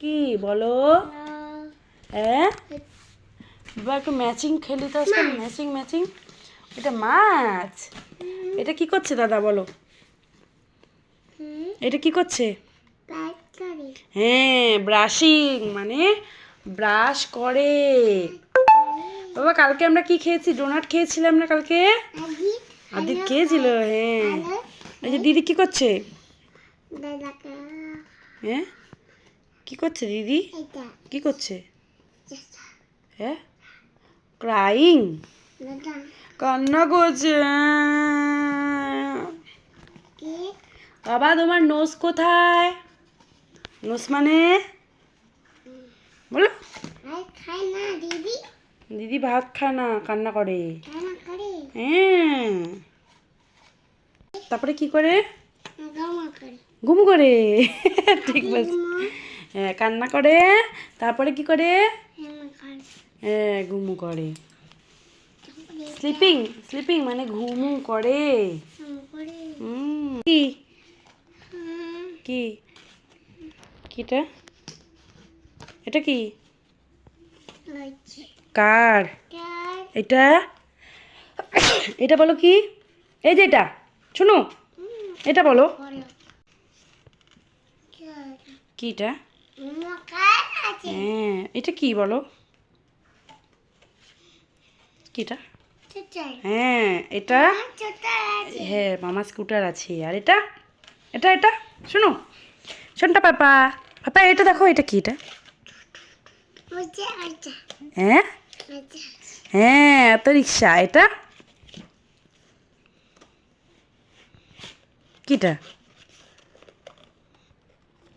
কি বলো? হ্যাঁ বাবা একটু ম্যাচিং খেলি তো আজকে ম্যাচিং ম্যাচিং এটা মাছ এটা কি করছে দাদা বলো? এটা কি করছে? হ্যাঁ ব্রাশিং মানে ব্রাশ করে। বাবা কালকে আমরা কি খেয়েছি? ডোনাট খেয়েছিলাম না কালকে? আদি খেয়েছিল হ্যাঁ। এই যে দিদি কি করছে? হ্যাঁ? কি করছে দিদি? কি করছে? হ্যাঁ? ক্রাইং কান্না করছে। বাবা তোমার নোস কোথায়? নোস মানে? বলো। দিদি? ভাত খায় না কান্না করে। হ্যাঁ। তারপরে কি করে? ঘুম করে। ঠিক বলছি হ্যাঁ কান্না করে তারপরে কি করে? হ্যাঁ ঘুমু করে। স্লিপিং স্লিপিং মানে ঘুমু করে। কি কি? কিটা? এটা কি? কার? এটা? এটা বলো কি? এই যে এটা শোনো। এটা বলো। কি এটা হ্যাঁ এটা কি বলো? কিটা? হ্যাঁ এটা? হ্যাঁ মামা স্কুটার আছে। আর এটা? এটা এটা? শোনো শোনটা পাপা। পাপা এটা দেখো এটা কি এটা? হ্যাঁ? হ্যাঁ এত রিক্সা এটা? কিটা?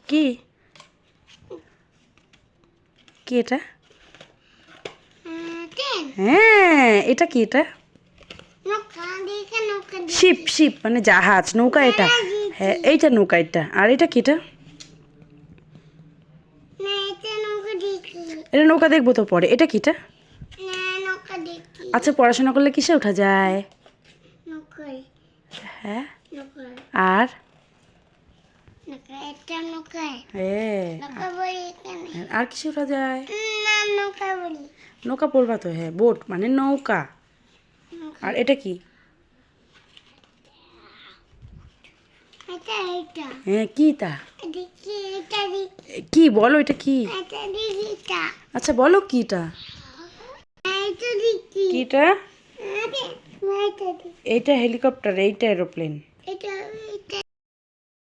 কি? কি এটা? হ্যাঁ এটা কি এটা? শিপ শিপ মানে জাহাজ নৌকা এটা। হ্যাঁ এইটা নৌকা এটা। আর এটা কি এটা? এটা নৌকা দেখব তো পরে। এটা কি এটা? আচ্ছা পড়াশোনা করলে কিসে ওঠা যায়? হ্যাঁ। আর? আর কিসে ওঠা যায়? নৌকা পড়বা তো হ্যাঁ বোট মানে নৌকা। আর এটা কি? হ্যাঁ কি তা? কি বলো এটা কি? আচ্ছা বলো কিটা কিটা এইটা হেলিকপ্টার এইটা এরোপ্লেন। এটা